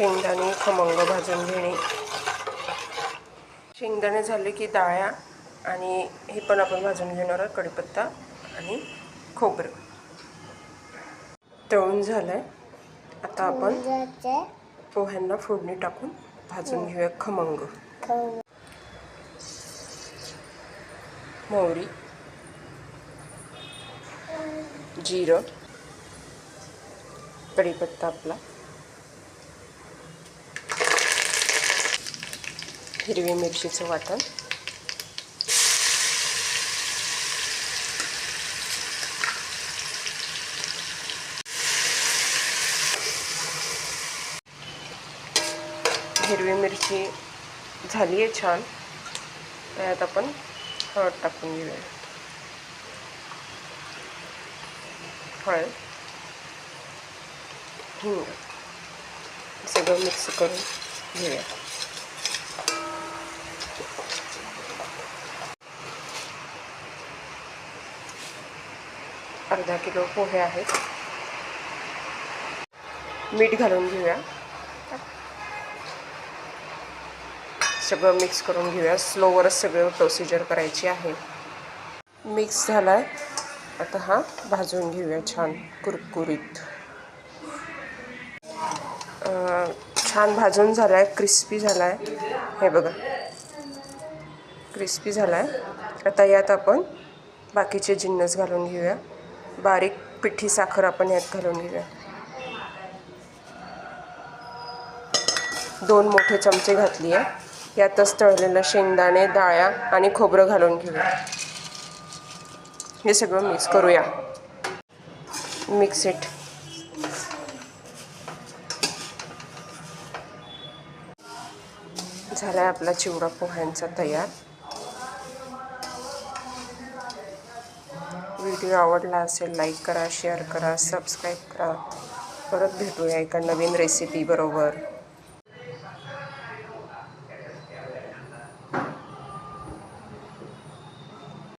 शेंगदाणे खमंग भाजून घेणे. शेंगदाणे झाले की डाळ्या आणि हे पण आपण भाजून घेणार आहोत कढीपत्ता आणि खोबरं. तळून झालं आहे आता आपण पोह्यांना फोडणी टाकून भाजून घेऊया खमंग. मोहरी जिरं कढीपत्ता आपला. हिरवी मिरचीचं वाटण. हिरवी मिरची झाली आहे छान. त्यात आपण हळद टाकून घेऊया. हळद. हिंग. सगळं मिक्स करून घेऊया. अर्धा किलो पोहे आहेत. मीठ घालून घेऊया. सगळं मिक्स करून घेऊया. स्लोवरच सगळं प्रोसिजर करायची आहे. मिक्स झाला आहे आता हा भाजून घेऊया छान कुरकुरीत. छान भाजून झाला आहे क्रिस्पी झाला आहे हे बघा. क्रिस्पी झाला आहे आता यात आपण बाकीचे जिन्नस घालून घेऊया. बारीक पिठी साखर आपण यात घालून घेऊया. दोन मोठे चमचे घातली आहे यातच तळलेलं शेंगदाणे डाळ्या आणि खोबरं घालून घेऊया. हे सगळं मिक्स करूया. मिक्स इट झाला आहे आपला चिवडा पोह्यांचा तयार. व्हिडिओ आवडला असेल लाईक करा शेअर करा सबस्क्राईब करा. परत भेटूया एका नवीन रेसिपी बरोबर.